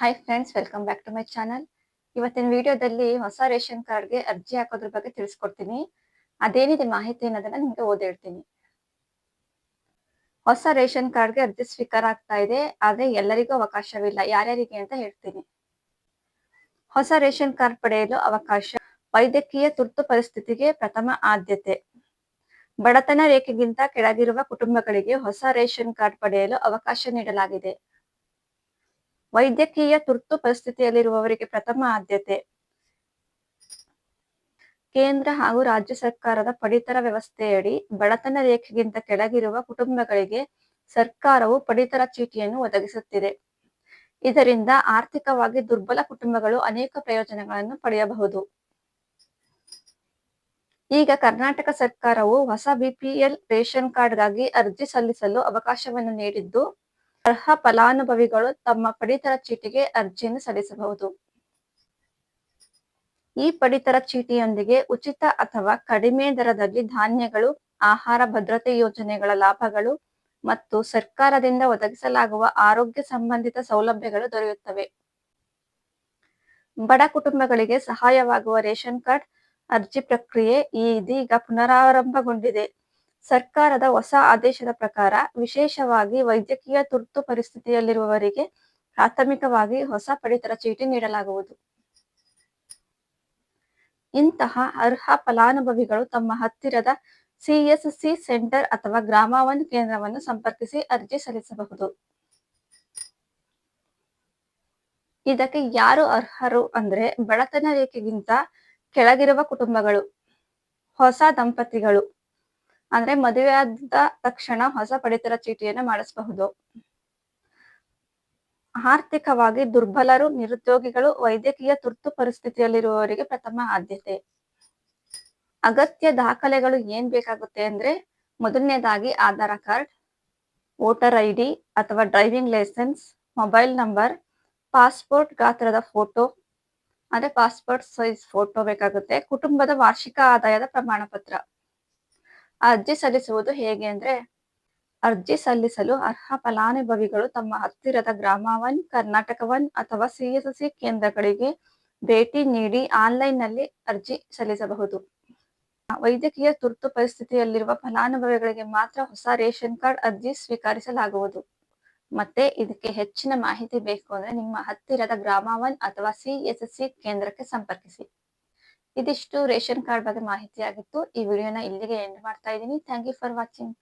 Hi friends welcome back to my channel ಇವತ್ತಿನ ವಿಡಿಯೋದಲ್ಲಿ ಹೊಸ ರೇಷನ್ ಕಾರ್ಡ್ಗೆ ಅರ್ಜಿ ಹಾಕೋದ್ರ ಬಗ್ಗೆ ತಿಳಿಸ್ಕೊಡ್ತೀನಿ. ಅದೇನಿದೆ ಮಾಹಿತಿ ಅನ್ನೋದನ್ನ ನಿಮ್ಗೆ ಓದಿ ಹೇಳ್ತೀನಿ ಹೊಸ ರೇಷನ್ ಕಾರ್ಡ್ಗೆ ಅರ್ಜಿ ಸ್ವೀಕಾರ ಆಗ್ತಾ ಇದೆ, ಆದ್ರೆ ಎಲ್ಲರಿಗೂ ಅವಕಾಶವಿಲ್ಲ. ಯಾರ್ಯಾರಿಗೆ ಅಂತ ಹೇಳ್ತೀನಿ. ಹೊಸ ರೇಷನ್ ಕಾರ್ಡ್ ಪಡೆಯಲು ಅವಕಾಶ ವೈದ್ಯಕೀಯ ತುರ್ತು ಪರಿಸ್ಥಿತಿಗೆ ಪ್ರಥಮ ಆದ್ಯತೆ. ಬಡತನ ರೇಖೆಗಿಂತ ಕೆಳಗಿರುವ ಕುಟುಂಬಗಳಿಗೆ ಹೊಸ ರೇಷನ್ ಕಾರ್ಡ್ ಪಡೆಯಲು ಅವಕಾಶ ನೀಡಲಾಗಿದೆ. ವೈದ್ಯಕೀಯ ತುರ್ತು ಪರಿಸ್ಥಿತಿಯಲ್ಲಿರುವವರಿಗೆ ಪ್ರಥಮ ಆದ್ಯತೆ. ಕೇಂದ್ರ ಹಾಗೂ ರಾಜ್ಯ ಸರ್ಕಾರದ ಪಡಿತರ ವ್ಯವಸ್ಥೆಯಡಿ ಬಡತನ ರೇಖೆಗಿಂತ ಕೆಳಗಿರುವ ಕುಟುಂಬಗಳಿಗೆ ಸರ್ಕಾರವು ಪಡಿತರ ಚೀಟಿಯನ್ನು ಒದಗಿಸುತ್ತಿದೆ. ಇದರಿಂದ ಆರ್ಥಿಕವಾಗಿ ದುರ್ಬಲ ಕುಟುಂಬಗಳು ಅನೇಕ ಪ್ರಯೋಜನಗಳನ್ನು ಪಡೆಯಬಹುದು. ಈಗ ಕರ್ನಾಟಕ ಸರ್ಕಾರವು ಹೊಸ ಬಿಪಿಎಲ್ ರೇಷನ್ ಕಾರ್ಡ್ಗಾಗಿ ಅರ್ಜಿ ಸಲ್ಲಿಸಲು ಅವಕಾಶವನ್ನು ನೀಡಿದ್ದು ಅರ್ಹ ಫಲಾನುಭವಿಗಳು ತಮ್ಮ ಪಡಿತರ ಚೀಟಿಗೆ ಅರ್ಜಿಯನ್ನು ಸಲ್ಲಿಸಬಹುದು. ಈ ಪಡಿತರ ಚೀಟಿಯೊಂದಿಗೆ ಉಚಿತ ಅಥವಾ ಕಡಿಮೆ ದರದಲ್ಲಿ ಧಾನ್ಯಗಳು, ಆಹಾರ ಭದ್ರತೆ ಯೋಜನೆಗಳ ಲಾಭಗಳು ಮತ್ತು ಸರ್ಕಾರದಿಂದ ಒದಗಿಸಲಾಗುವ ಆರೋಗ್ಯ ಸಂಬಂಧಿತ ಸೌಲಭ್ಯಗಳು ದೊರೆಯುತ್ತವೆ. ಬಡ ಕುಟುಂಬಗಳಿಗೆ ಸಹಾಯವಾಗುವ ರೇಷನ್ ಕಾರ್ಡ್ ಅರ್ಜಿ ಪ್ರಕ್ರಿಯೆ ಇದೀಗ ಪುನರಾರಂಭಗೊಂಡಿದೆ. ಸರ್ಕಾರದ ಹೊಸ ಆದೇಶದ ಪ್ರಕಾರ ವಿಶೇಷವಾಗಿ ವೈದ್ಯಕೀಯ ತುರ್ತು ಪರಿಸ್ಥಿತಿಯಲ್ಲಿರುವವರಿಗೆ ಪ್ರಾಥಮಿಕವಾಗಿ ಹೊಸ ಪಡಿತರ ಚೀಟಿ ನೀಡಲಾಗುವುದು. ಇಂತಹ ಅರ್ಹ ಫಲಾನುಭವಿಗಳು ತಮ್ಮ ಹತ್ತಿರದ ಸಿಎಸ್ಸಿ ಸೆಂಟರ್ ಅಥವಾ ಗ್ರಾಮ ಒನ್ ಕೇಂದ್ರವನ್ನು ಸಂಪರ್ಕಿಸಿ ಅರ್ಜಿ ಸಲ್ಲಿಸಬಹುದು. ಇದಕ್ಕೆ ಯಾರು ಅರ್ಹರು ಅಂದ್ರೆ ಬಡತನ ರೇಖೆಗಿಂತ ಕೆಳಗಿರುವ ಕುಟುಂಬಗಳು, ಹೊಸ ದಂಪತಿಗಳು. ಅಂದ್ರೆ ಮದುವೆಯಾದ ತಕ್ಷಣ ಹೊಸ ಪಡಿತರ ಚೀಟಿಯನ್ನು ಮಾಡಿಸಬಹುದು. ಆರ್ಥಿಕವಾಗಿ ದುರ್ಬಲರು, ನಿರುದ್ಯೋಗಿಗಳು, ವೈದ್ಯಕೀಯ ತುರ್ತು ಪರಿಸ್ಥಿತಿಯಲ್ಲಿರುವವರಿಗೆ ಪ್ರಥಮ ಆದ್ಯತೆ. ಅಗತ್ಯ ದಾಖಲೆಗಳು ಏನ್ ಬೇಕಾಗುತ್ತೆ ಅಂದ್ರೆ ಮೊದಲನೇದಾಗಿ Aadhaar card, voter I D ಅಥವಾ driving licence, mobile number, passport ಗಾತ್ರದ ಫೋಟೋ ಅಂದ್ರೆ ಪಾಸ್ಪೋರ್ಟ್ ಸೈಜ್ ಫೋಟೋ ಬೇಕಾಗುತ್ತೆ, ಕುಟುಂಬದ ವಾರ್ಷಿಕ ಆದಾಯದ ಪ್ರಮಾಣ ಪತ್ರ ಅರ್ಜಿ ಸಲ್ಲಿಸುವುದು ಹೇಗೆ ಅಂದ್ರೆ, ಅರ್ಜಿ ಸಲ್ಲಿಸಲು ಅರ್ಹ ಫಲಾನುಭವಿಗಳು ತಮ್ಮ ಹತ್ತಿರದ ಗ್ರಾಮ ಒನ್ ಕರ್ನಾಟಕ ಒನ್ ಅಥವಾ ಸಿಎಸ್ಸಿ ಕೇಂದ್ರಗಳಿಗೆ ಭೇಟಿ ನೀಡಿ ಆನ್ಲೈನ್ನಲ್ಲಿ ಅರ್ಜಿ ಸಲ್ಲಿಸಬಹುದು. ವೈದ್ಯಕೀಯ ತುರ್ತು ಪರಿಸ್ಥಿತಿಯಲ್ಲಿರುವ ಫಲಾನುಭವಿಗಳಿಗೆ ಮಾತ್ರ ಹೊಸ ರೇಷನ್ ಕಾರ್ಡ್ ಅರ್ಜಿ ಸ್ವೀಕರಿಸಲಾಗುವುದು. ಮತ್ತೆ ಇದಕ್ಕೆ ಹೆಚ್ಚಿನ ಮಾಹಿತಿ ಬೇಕು ಅಂದ್ರೆ ನಿಮ್ಮ ಹತ್ತಿರದ ಗ್ರಾಮ ಒನ್ ಅಥವಾ ಸಿಎಸ್ಸಿ ಕೇಂದ್ರಕ್ಕೆ ಸಂಪರ್ಕಿಸಿ. ಇದಿಷ್ಟು ರೇಷನ್ ಕಾರ್ಡ್ ಬಗ್ಗೆ ಮಾಹಿತಿ ಆಗಿತ್ತು. ಈ ವಿಡಿಯೋನ ಇಲ್ಲಿಗೆ ಎಂಡ್ ಮಾಡ್ತಾ ಇದ್ದೀನಿ. Thank you for watching